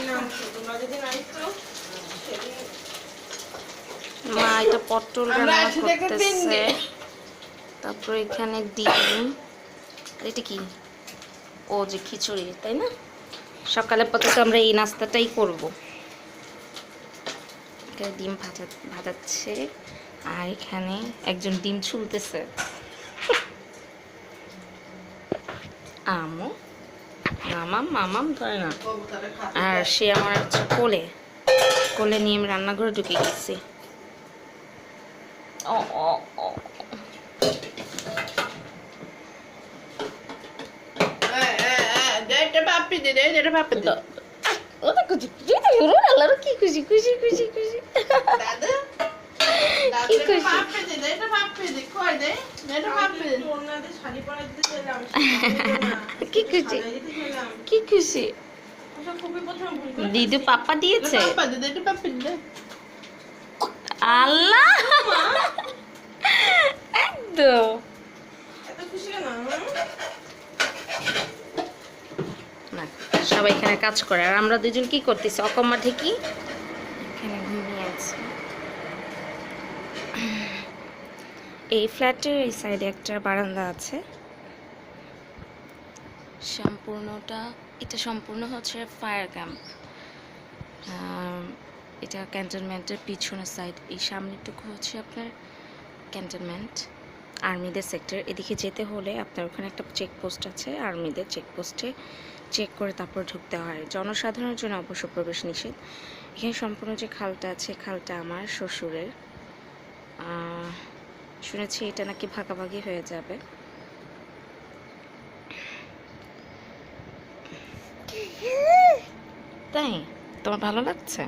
তোমরা মা এটা পটল আমরা রান্না করতেছে। তারপর এখানে ডিম। আর এটা কি? ও যে খিচুড়ি তাই না? সকালে পথে আমরা এই নাস্তাটাই করব। এখানে ডিম ভাজা ভাজাচ্ছে। আর এখানে একজন ডিম ছুলতেছে। আমো মামাম মামাম ধরে না। আর সে আমার হচ্ছে কোলে। কোলে নিয়ে আমি রান্নাঘরে ঢুকে গেছি। ও ও ও। কি খুশি খুশি খুশি খুশি দাদা? কি খুশি। কি খুশি? দিদু পাপা দিয়েছে? আল্লাহ! একদম। সবাই এখানে কাজ করে। আর আমরা দুজন কি করতেছি? অকম্মা ঠিকই এখানে ঘুমিয়ে আছি। এই ফ্ল্যাটের এই সাইডে একটা বারান্দা আছে। সম্পূর্ণটা, এটা সম্পূর্ণ হচ্ছে ফায়ার ক্যাম্প এটা ক্যান্টনমেন্টের পিছনের সাইড এই সামনেটুকু হচ্ছে আপনার ক্যান্টনমেন্ট আর্মিদের সেক্টর এদিকে যেতে হলে আপনার ওখানে একটা চেকপোস্ট আছে আর্মিদের চেকপোস্টে চেক করে তারপর ঢুকতে হয়। জনসাধারণের জন্য অবশ্য প্রবেশ নিষেধ। এখানে সম্পূর্ণ যে খালটা আছে, খালটা আমার শ্বশুরের। শুনেছি এটা নাকি ভাগাভাগি হয়ে যাবে। তাই? তোমার ভালো লাগছে?